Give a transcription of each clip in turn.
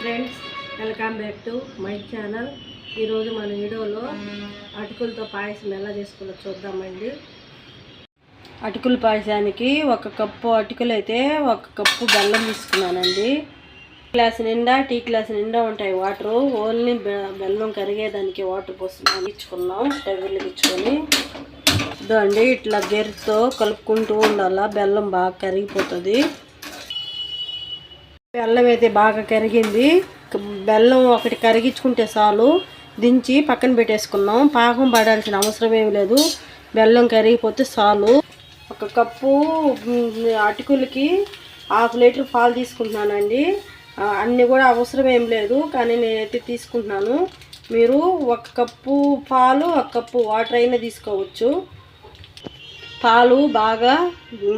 Friends welcome back to my channel. ఈరోజు మన వీడియోలో అటుకులతో పాయసం ఎలా చేసుకోవాలో చూద్దామండి. అటుకుల పాయసానికి ఒక కప్పు అటుకులు అయితే ఒక కప్పు బెల్లం తీసుకున్నానండి. గ్లాస్ నిండా టీ గ్లాస్ నిండా ఉంటాయి వాటర్. ఓన్లీ బెల్లం కరిగేదానికి వాటర్ పోస్తున్నాం ఇచ్చుకున్నాం స్టవ్ వెలిగించుకొని ఇదో అండి ఇట్లా గెరితో కలుపుకుంటూ ఉండాలా బెల్లం బాగా కరిగిపోతుంది. బెల్లం అయితే బాగా కరిగింది. బెల్లం ఒకటి కరిగించుకుంటే చాలు. దించి పక్కన పెట్టేసుకున్నాం. పాకం పడాల్సిన అవసరం ఏమి లేదు. బెల్లం కరిగిపోతే చాలు. ఒక కప్పు అటుకులకి హాఫ్ లీటర్ పాలు తీసుకుంటున్నానండి. అన్నీ కూడా అవసరం ఏం లేదు. కానీ నేనైతే తీసుకుంటున్నాను. మీరు ఒక కప్పు పాలు ఒక కప్పు వాటర్ అయినా తీసుకోవచ్చు. పాలు బాగా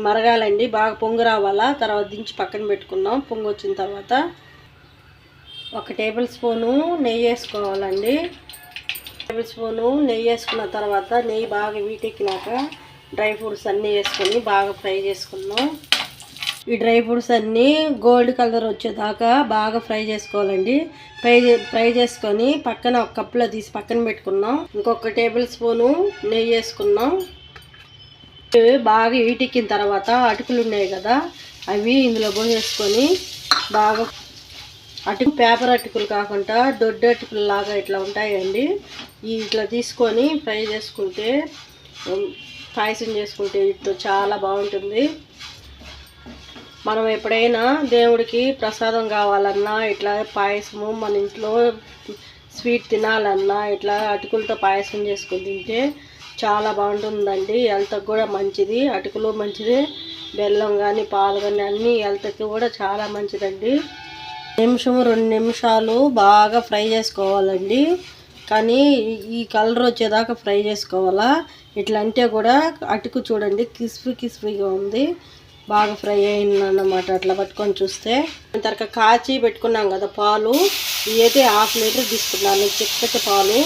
మరగాలండి బాగా పొంగు రావాలా? తర్వాత దించి పక్కన పెట్టుకున్నాం పొంగు వచ్చిన తర్వాత ఒక టేబుల్ స్పూను నెయ్యి వేసుకోవాలండి. టేబుల్ స్పూను నెయ్యి వేసుకున్న తర్వాత నెయ్యి బాగా వీటెక్కినాక డ్రై ఫ్రూట్స్ అన్నీ వేసుకొని బాగా ఫ్రై చేసుకున్నాం ఈ డ్రై ఫ్రూట్స్ అన్నీ గోల్డ్ కలర్ వచ్చేదాకా బాగా ఫ్రై చేసుకోవాలండి. ఫ్రై చే- ఫ్రై చేసుకొని పక్కన ఒక కప్పులో తీసి పక్కన పెట్టుకున్నాం ఇంకొక టేబుల్ స్పూను నెయ్యి వేసుకున్నాం బాగా ఈటెక్కిన తర్వాత అటుకులు ఉన్నాయి కదా అవి ఇందులో పోసేసుకొని బాగా అటుకు పేపర్ అటుకులు కాకుండా దొడ్డు అటుకులు లాగా ఇట్లా ఉంటాయండి. ఇట్లా తీసుకొని ఫ్రై చేసుకుంటే పాయసం చేసుకుంటే వీటితో చాలా బాగుంటుంది. మనం ఎప్పుడైనా దేవుడికి ప్రసాదం కావాలన్నా ఇట్లా పాయసము మన ఇంట్లో స్వీట్ తినాలన్నా ఇట్లా అటుకులతో పాయసం చేసుకుని తింటే చాలా బాగుంటుందండి. హెల్త్కి కూడా మంచిది అటుకులు మంచిది బెల్లం కానీ పాలు కానీ అన్నీ హెల్త్కి కూడా చాలా మంచిదండి. నిమిషం రెండు నిమిషాలు బాగా ఫ్రై చేసుకోవాలండి. కానీ ఈ- కలర్ వచ్చేదాకా ఫ్రై చేసుకోవాలా? ఇట్లా అంటే కూడా అటుకు చూడండి క్రిస్పీ క్రిస్పీగా ఉంది. బాగా ఫ్రై అయిందన్నమాట. అట్లా పట్టుకొని చూస్తే. తర్వాత కాచి పెట్టుకున్నాం కదా పాలు. ఇదైతే అయితే హాఫ్ లీటర్ తీసుకున్నాను. చిక్కటి పాలు.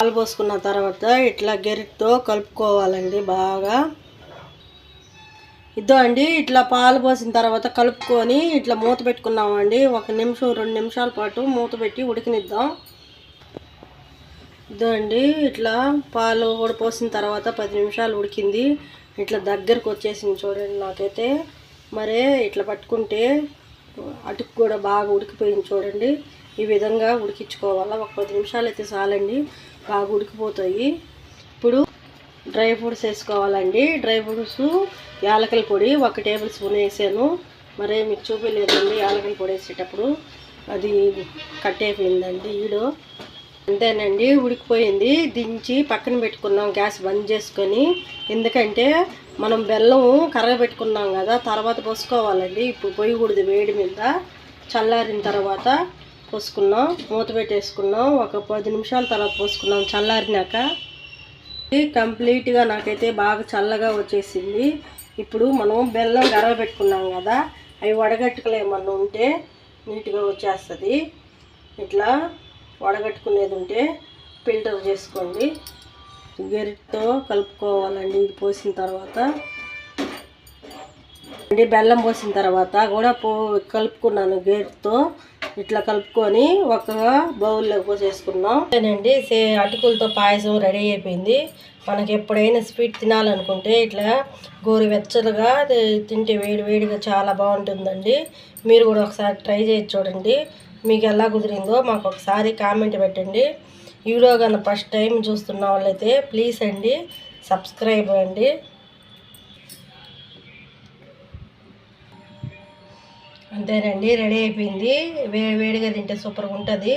పాలు పోసుకున్న తర్వాత ఇట్లా గెరిటితో కలుపుకోవాలండి బాగా. ఇద్దో అండి ఇట్లా పాలు పోసిన తర్వాత కలుపుకొని ఇట్లా మూత పెట్టుకున్నామండి. ఒక నిమిషం రెండు నిమిషాల పాటు మూత పెట్టి ఉడికినిద్దాం. ఇదో అండి ఇట్లా పాలు కూడా పోసిన తర్వాత పది నిమిషాలు ఉడికింది. ఇట్లా దగ్గరకు వచ్చేసింది చూడండి నాకైతే. మరే ఇట్లా పట్టుకుంటే అటుకు కూడా బాగా ఉడికిపోయింది చూడండి. ఈ విధంగా ఉడికించుకోవాలా? ఒక పది నిమిషాలు అయితే చాలండి. బాగా ఉడికిపోతాయి. ఇప్పుడు డ్రై ఫ్రూట్స్ వేసుకోవాలండి. డ్రై ఫ్రూట్స్ యాలకల పొడి ఒక టేబుల్ స్పూన్ వేసాను. మరే మీకు చూపించలేదండి యాలకల పొడి వేసేటప్పుడు. అది కట్ అయిపోయిందండి. ఈడో అంతేనండి ఉడికిపోయింది. దించి పక్కన పెట్టుకున్నాం గ్యాస్ బంద్ చేసుకొని. ఎందుకంటే మనం బెల్లం కరగబెట్టుకున్నాం కదా తర్వాత పోసుకోవాలండి. ఇప్పుడు పొయ్యకూడదు వేడి మీద. చల్లారిన తర్వాత పోసుకున్నాం మూత పెట్టేసుకున్నాం. ఒక పది నిమిషాల తర్వాత పోసుకున్నాం చల్లారినాక. ఇది కంప్లీట్గా నాకైతే బాగా చల్లగా వచ్చేసింది. ఇప్పుడు మనం బెల్లం గరగబెట్టుకున్నాం కదా అవి వడగట్టుకులు ఏమన్నా ఉంటే నీట్గా వచ్చేస్తుంది. ఇట్లా వడగట్టుకునేది ఉంటే ఫిల్టర్ చేసుకోండి. గెరిటితో కలుపుకోవాలండి. ఇది పోసిన తర్వాత. అండి బెల్లం పోసిన తర్వాత కూడా పో కలుపుకున్నాను గేట్తో. ఇట్లా కలుపుకొని ఒక బౌల్లో పోసేసుకున్నాం. అంతేనండి సే అటుకులతో పాయసం రెడీ అయిపోయింది. మనకి ఎప్పుడైనా స్వీట్ తినాలనుకుంటే ఇట్లా గోరువెచ్చలుగా అది తింటే వేడి వేడిగా చాలా బాగుంటుందండి. మీరు కూడా ఒకసారి ట్రై చేసి చూడండి. మీకు ఎలా కుదిరిందో మాకు ఒకసారి కామెంట్ పెట్టండి. వీడియో కన్నా ఫస్ట్ టైం చూస్తున్న వాళ్ళైతే ప్లీజ్ అండి సబ్స్క్రైబ్ అండి. అంతేనండి రెడీ అయిపోయింది. వేడి వేడిగా తింటే సూపర్గా ఉంటుంది.